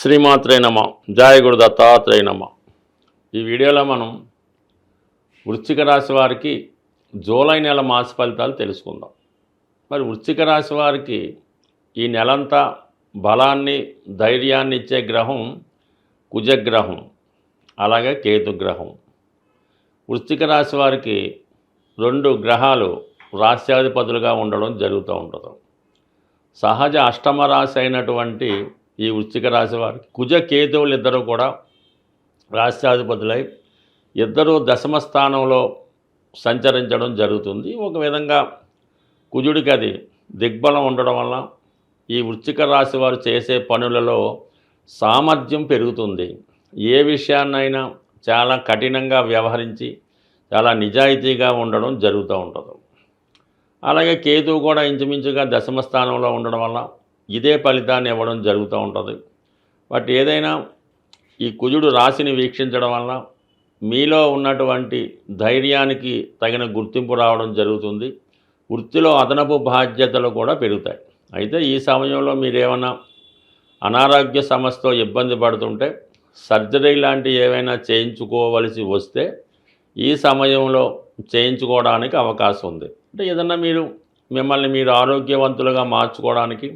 శ్రీమాత్రే నమ. జయ దత్తాత్రేయ నమ. ఈ వీడియోలో మనం వృశ్చిక రాశి వారికి జూలై నెల మాస ఫలితాలు తెలుసుకుందాం. మరి వృశ్చిక రాశి వారికి ఈ నెలంతా బలాన్ని ధైర్యాన్ని ఇచ్చే గ్రహం కుజగ్రహం అలాగే కేతుగ్రహం. వృశ్చిక రాశి వారికి రెండు గ్రహాలు రాశ్యాధిపతులుగా ఉండడం జరుగుతూ ఉంటుంది. సహజ అష్టమ రాశి అయినటువంటి ఈ వృశ్చిక రాశి వారికి. కుజ కేతువులు ఇద్దరు కూడా రాష్ట్రాధిపతులై ఇద్దరు దశమ స్థానంలో సంచరించడం జరుగుతుంది. ఒక విధంగా కుజుడికి అది దిగ్బలం ఉండడం వల్ల ఈ వృశ్చిక రాశి వారు చేసే పనులలో సామర్థ్యం పెరుగుతుంది. ఏ విషయాన్నైనా చాలా కఠినంగా వ్యవహరించి చాలా నిజాయితీగా ఉండడం జరుగుతూ ఉంటుంది. అలాగే కేతువు కూడా ఇంచుమించుగా దశమ స్థానంలో ఉండడం వల్ల ఇదే ఫలితాన్ని ఇవ్వడం జరుగుతూ ఉంటుంది. బట్ ఏదైనా ఈ కుజుడు రాశిని వీక్షించడం వల్ల మీలో ఉన్నటువంటి ధైర్యానికి తగిన గుర్తింపు రావడం జరుగుతుంది. వృత్తిలో అదనపు బాధ్యతలు కూడా పెరుగుతాయి. అయితే ఈ సమయంలో మీరేమన్నా అనారోగ్య సమస్యతో ఇబ్బంది పడుతుంటే సర్జరీ లాంటి ఏవైనా చేయించుకోవలసి వస్తే ఈ సమయంలో చేయించుకోవడానికి అవకాశం ఉంది. అంటే ఏదన్నా మీరు మిమ్మల్ని మీరు ఆరోగ్యవంతులుగా మార్చుకోవడానికి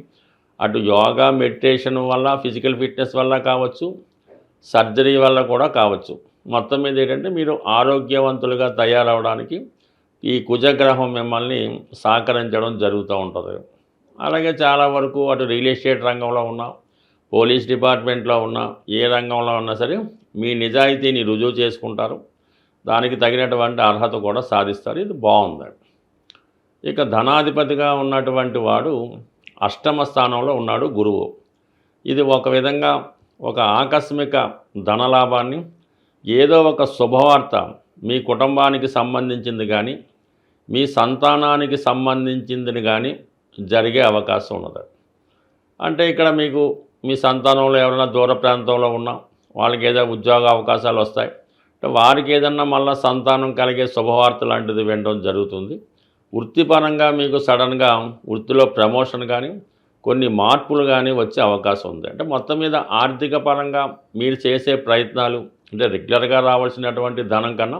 అటు యోగా మెడిటేషన్ వల్ల ఫిజికల్ ఫిట్నెస్ వల్ల కావచ్చు సర్జరీ వల్ల కూడా కావచ్చు. మొత్తం మీద ఏంటంటే మీరు ఆరోగ్యవంతులుగా తయారవడానికి ఈ కుజగ్రహం మిమ్మల్ని సహకరించడం జరుగుతూ ఉంటుంది. అలాగే చాలా వరకు అటు రియల్ ఎస్టేట్ రంగంలో ఉన్న పోలీస్ డిపార్ట్మెంట్లో ఉన్న ఏ రంగంలో ఉన్నా సరే మీ నిజాయితీని రుజువు చేసుకుంటారు. దానికి తగినటువంటి అర్హత కూడా సాధిస్తారు. ఇది బాగుంది. ఇక ధనాధిపతిగా ఉన్నటువంటి వాడు అష్టమ స్థానంలో ఉన్నాడు గురువు. ఇది ఒక విధంగా ఒక ఆకస్మిక ధనలాభాన్ని ఏదో ఒక శుభవార్త మీ కుటుంబానికి సంబంధించింది కానీ మీ సంతానానికి సంబంధించింది కానీ జరిగే అవకాశం ఉన్నది. అంటే ఇక్కడ మీకు మీ సంతానంలో ఎవరైనా దూర ప్రాంతంలో ఉన్నా వాళ్ళకి ఏదో ఉద్యోగ అవకాశాలు వస్తాయి అంటే వారికి ఏదన్నా మళ్ళీ సంతానం కలిగే శుభవార్త లాంటిది వినడం జరుగుతుంది. వృత్తిపరంగా మీకు సడన్గా వృత్తిలో ప్రమోషన్ కానీ కొన్ని మార్పులు కానీ వచ్చే అవకాశం ఉంది. అంటే మొత్తం మీద ఆర్థిక పరంగా మీరు చేసే ప్రయత్నాలు అంటే రెగ్యులర్గా రావాల్సినటువంటి ధనం కన్నా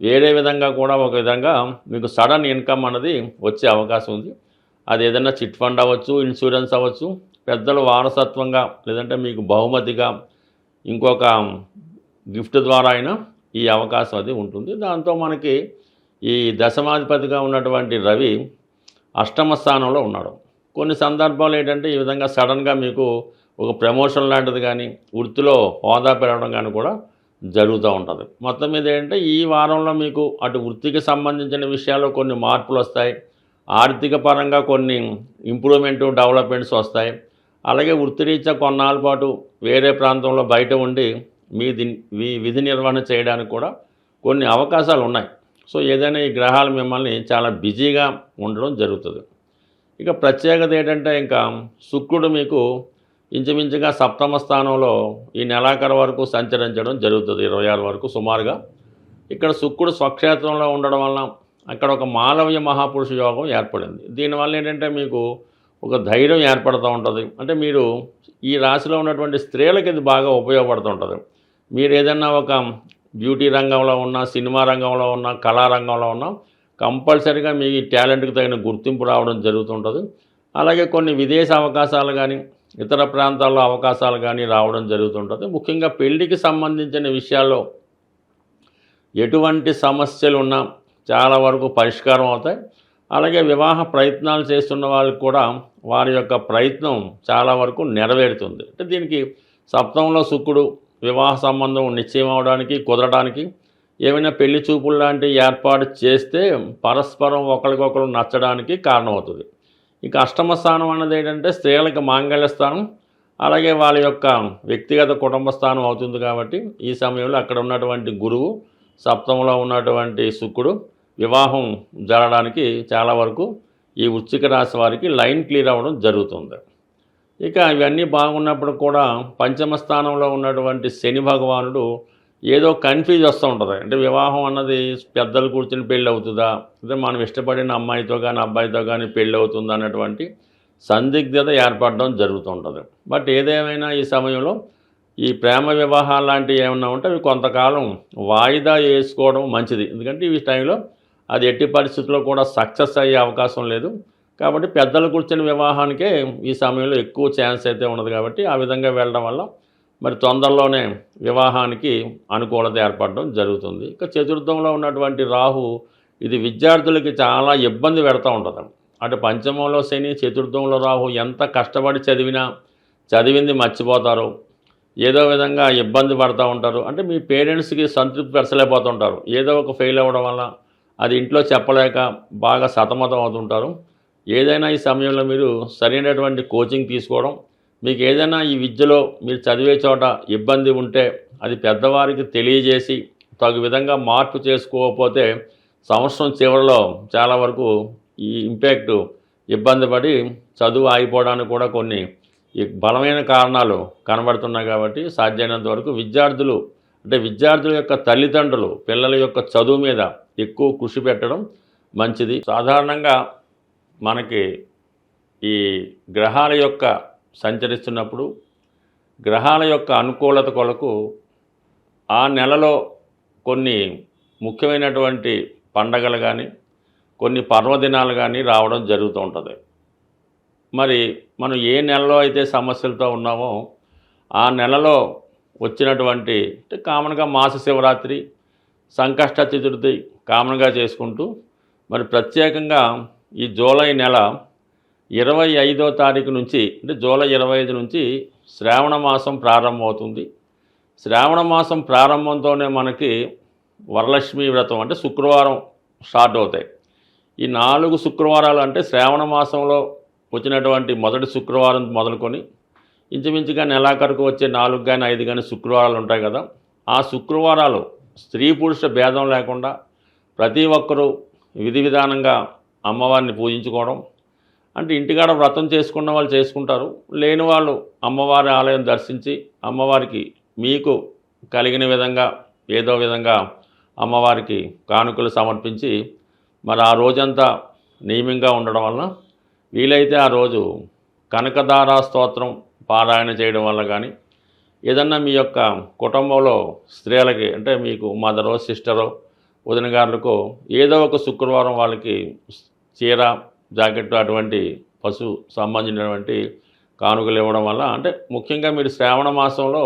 వేరే విధంగా కూడా ఒక విధంగా మీకు సడన్ ఇన్కమ్ అనేది వచ్చే అవకాశం ఉంది. అది ఏదైనా చిట్ ఫండ్ అవ్వచ్చు ఇన్సూరెన్స్ అవ్వచ్చు పెద్దలు వారసత్వంగా లేదంటే మీకు బహుమతిగా ఇంకొక గిఫ్ట్ ద్వారా అయినా ఈ అవకాశం అది ఉంటుంది. దాంతో మనకి ఈ దశమాధిపతిగా ఉన్నటువంటి రవి అష్టమ స్థానంలో ఉన్నాడు. కొన్ని సందర్భాలు ఏంటంటే ఈ విధంగా సడన్గా మీకు ఒక ప్రమోషన్ లాంటిది కానీ వృత్తిలో హోదా పెరగడం కానీ కూడా జరుగుతూ ఉంటుంది. మొత్తం మీద ఏంటంటే ఈ వారంలో మీకు అటు వృత్తికి సంబంధించిన విషయాల్లో కొన్ని మార్పులు వస్తాయి. ఆర్థిక పరంగా కొన్ని ఇంప్రూవ్మెంట్ డెవలప్మెంట్స్ వస్తాయి. అలాగే వృత్తిరీత్యా కొన్నాళ్ళ పాటు వేరే ప్రాంతంలో బయట ఉండి మీ విధి నిర్వహణ చేయడానికి కూడా కొన్ని అవకాశాలు ఉన్నాయి. సో ఏదైనా ఈ గ్రహాలు మిమ్మల్ని చాలా బిజీగా ఉండడం జరుగుతుంది. ఇక ప్రత్యేకత ఏంటంటే ఇంకా శుక్రుడు మీకు ఇంచుమించుగా సప్తమ స్థానంలో ఈ నెలాఖరు వరకు సంచరించడం జరుగుతుంది ఇరవై ఆరు వరకు సుమారుగా. ఇక్కడ శుక్రుడు స్వక్షేత్రంలో ఉండడం వల్ల అక్కడ ఒక మాలవ్య మహాపురుష యోగం ఏర్పడింది. దీనివల్ల ఏంటంటే మీకు ఒక ధైర్యం ఏర్పడుతూ ఉంటుంది. అంటే మీరు ఈ రాశిలో ఉన్నటువంటి స్త్రీలకు ఇది బాగా ఉపయోగపడుతూ ఉంటుంది. మీరు ఏదన్నా ఒక బ్యూటీ రంగంలో ఉన్న సినిమా రంగంలో ఉన్న కళారంగంలో ఉన్నా కంపల్సరీగా మీ టాలెంట్కి తగిన గుర్తింపు రావడం జరుగుతుంటుంది. అలాగే కొన్ని విదేశ అవకాశాలు కానీ ఇతర ప్రాంతాల్లో అవకాశాలు కానీ రావడం జరుగుతుంటుంది. ముఖ్యంగా పెళ్ళికి సంబంధించిన విషయాల్లో ఎటువంటి సమస్యలు ఉన్నా చాలా వరకు పరిష్కారం అవుతాయి. అలాగే వివాహ ప్రయత్నాలు చేస్తున్న వాళ్ళకి కూడా వారి యొక్క ప్రయత్నం చాలా వరకు నెరవేరుతుంది. అంటే దీనికి సప్తంలో శుక్రుడు వివాహ సంబంధం నిశ్చయం అవడానికి కుదరడానికి ఏమైనా పెళ్ళి చూపులు లాంటి ఏర్పాటు చేస్తే పరస్పరం ఒకరికొకరు నచ్చడానికి కారణమవుతుంది. ఇక అష్టమ స్థానం అన్నది ఏంటంటే స్త్రీలకు మాంగళ్య స్థానం అలాగే వాళ్ళ యొక్క వ్యక్తిగత కుటుంబ స్థానం అవుతుంది కాబట్టి ఈ సమయంలో అక్కడ ఉన్నటువంటి గురువు సప్తంలో ఉన్నటువంటి శుక్రుడు వివాహం జరగడానికి చాలా వరకు ఈ వృశ్చిక రాశి వారికి లైన్ క్లియర్ అవ్వడం జరుగుతుంది. ఇక ఇవన్నీ బాగున్నప్పుడు కూడా పంచమ స్థానంలో ఉన్నటువంటి శని భగవానుడు ఏదో కన్ఫ్యూజ్ వస్తూ ఉంటుంది. అంటే వివాహం అన్నది పెద్దలు కూర్చుని పెళ్ళి అవుతుందా అంటే మనం ఇష్టపడిన అమ్మాయితో కానీ అబ్బాయితో కానీ పెళ్ళి అవుతుందా అన్నటువంటి సందిగ్ధత ఏర్పడడం జరుగుతుంటుంది బట్ ఏదేమైనా ఈ సమయంలో ఈ ప్రేమ వివాహాలు లాంటివి ఏమన్నా ఉంటే అవి కొంతకాలం వాయిదా వేసుకోవడం మంచిది. ఎందుకంటే ఈ టైంలో అది ఎట్టి పరిస్థితుల్లో కూడా సక్సెస్ అయ్యే అవకాశం లేదు. కాబట్టి పెద్దలు కూర్చొని వివాహానికే ఈ సమయంలో ఎక్కువ ఛాన్స్ అయితే ఉన్నది కాబట్టి ఆ విధంగా వెళ్ళడం వల్ల మరి తొందరలోనే వివాహానికి అనుకూలత ఏర్పడడం జరుగుతుంది. ఇక చతుర్థంలో ఉన్నటువంటి రాహు ఇది విద్యార్థులకి చాలా ఇబ్బంది పెడతా ఉంటుంది. అటు పంచమంలో శని చతుర్థంలో రాహు ఎంత కష్టపడి చదివినా చదివింది మర్చిపోతారు. ఏదో విధంగా ఇబ్బంది పడుతూ ఉంటారు. అంటే మీ పేరెంట్స్కి సంతృప్తి పెరచలేకపోతుంటారు. ఏదో ఒక ఫెయిల్ అవ్వడం వల్ల అది ఇంట్లో చెప్పలేక బాగా సతమతం అవుతుంటారు. ఏదైనా ఈ సమయంలో మీరు సరైనటువంటి కోచింగ్ తీసుకోవడం మీకు ఏదైనా ఈ విద్యలో మీరు చదివే చోట ఇబ్బంది ఉంటే అది పెద్దవారికి తెలియజేసి తగు విధంగా మార్పు చేసుకోకపోతే సంవత్సరం చివరిలో చాలా వరకు ఈ ఇంపాక్ట్ ఇబ్బంది పడి చదువు ఆగిపోవడానికి కూడా కొన్ని ఈ బలమైన కారణాలు కనబడుతున్నాయి కాబట్టి సాధ్యమైనంత వరకు విద్యార్థులు అంటే విద్యార్థుల యొక్క తల్లిదండ్రులు పిల్లల యొక్క చదువు మీద ఎక్కువ కృషి పెట్టడం మంచిది. సాధారణంగా మనకి ఈ గ్రహాల యొక్క సంచరిస్తున్నప్పుడు గ్రహాల యొక్క అనుకూలత కొరకు ఆ నెలలో కొన్ని ముఖ్యమైనటువంటి పండగలు కానీ కొన్ని పర్వదినాలు కానీ రావడం జరుగుతూ ఉంటుంది. మరి మనం ఏ నెలలో అయితే సమస్యలతో ఉన్నామో ఆ నెలలో వచ్చినటువంటి అంటే కామన్గా మాస శివరాత్రి సంకష్ట చతుర్థి కామన్గా చేసుకుంటూ మరి ప్రత్యేకంగా ఈ జూలై నెల ఇరవై ఐదో తారీఖు నుంచి అంటే జూలై ఇరవై ఐదు నుంచి శ్రావణ మాసం ప్రారంభమవుతుంది. శ్రావణ మాసం ప్రారంభంతోనే మనకి వరలక్ష్మి వ్రతం అంటే శుక్రవారం స్టార్ట్ అవుతాయి. ఈ నాలుగు శుక్రవారాలు అంటే శ్రావణ మాసంలో వచ్చినటువంటి మొదటి శుక్రవారం మొదలుకొని ఇంచుమించుగా నెలాఖరుకు వచ్చే నాలుగు కానీ ఐదు కానీ శుక్రవారాలు ఉంటాయి కదా. ఆ శుక్రవారాలు స్త్రీ పురుష భేదం లేకుండా ప్రతి ఒక్కరూ విధి విధానంగా అమ్మవారిని పూజించుకోవడం. అంటే ఇంటికాడ వ్రతం చేసుకున్న వాళ్ళు చేసుకుంటారు. లేని వాళ్ళు అమ్మవారి ఆలయం దర్శించి అమ్మవారికి మీకు కలిగిన విధంగా ఏదో విధంగా అమ్మవారికి కానుకలు సమర్పించి మరి ఆ రోజంతా నియమంగా ఉండడం వలన వీలైతే ఆ రోజు కనకదారా స్తోత్రం పారాయణ చేయడం వల్ల కానీ ఏదన్నా మీ యొక్క కుటుంబంలో స్త్రీలకి అంటే మీకు మదరో సిస్టరో వదినగారులకు ఏదో ఒక శుక్రవారం వాళ్ళకి చీర జాకెట్ అటువంటి పశు సంబంధించినటువంటి కానుకలు ఇవ్వడం వల్ల అంటే ముఖ్యంగా మీరు శ్రావణ మాసంలో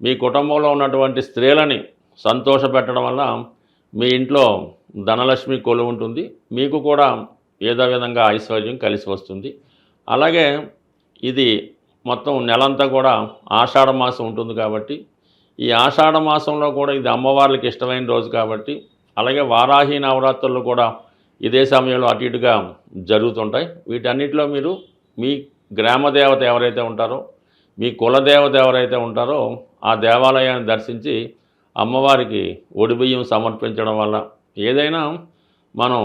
మీ కుటుంబంలో ఉన్నటువంటి స్త్రీలని సంతోషపెట్టడం వల్ల మీ ఇంట్లో ధనలక్ష్మి కొలు ఉంటుంది. మీకు కూడా ఏదో విధంగా ఐశ్వర్యం కలిసి వస్తుంది. అలాగే ఇది మొత్తం నెలంతా కూడా ఆషాఢ మాసం ఉంటుంది కాబట్టి ఈ ఆషాఢ మాసంలో కూడా ఇది అమ్మవార్లకి ఇష్టమైన రోజు కాబట్టి అలాగే వారాహి నవరాత్రులు కూడా ఇదే సమయంలో అటు ఇటుగా జరుగుతుంటాయి. వీటన్నిటిలో మీరు మీ గ్రామ దేవత ఎవరైతే ఉంటారో మీ కులదేవత ఎవరైతే ఉంటారో ఆ దేవాలయాన్ని దర్శించి అమ్మవారికి ఒడిబియ్యం సమర్పించడం వల్ల ఏదైనా మనం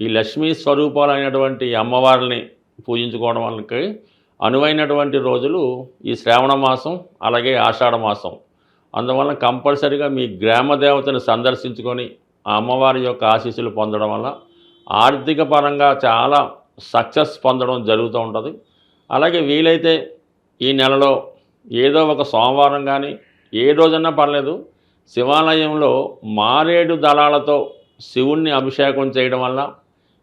ఈ లక్ష్మీ స్వరూపాలైనటువంటి అమ్మవారిని పూజించుకోవడం వల్లకి అనువైనటువంటి రోజులు ఈ శ్రావణ మాసం అలాగే ఆషాఢ మాసం. అందువల్ల కంపల్సరిగా మీ గ్రామ దేవతను సందర్శించుకొని ఆ అమ్మవారి యొక్క ఆశీస్సులు పొందడం వల్ల ఆర్థిక పరంగా చాలా సక్సెస్ పొందడం జరుగుతూ ఉంటుంది. అలాగే వీలైతే ఈ నెలలో ఏదో ఒక సోమవారం కానీ ఏ రోజన్నా పర్లేదు శివాలయంలో మారేడు దళాలతో శివుణ్ణి అభిషేకం చేయడం వల్ల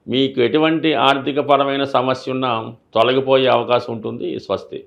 మీకు ఎటువంటి ఆర్థికపరమైన సమస్య ఉన్నా తొలగిపోయే అవకాశం ఉంటుంది. స్వస్తి.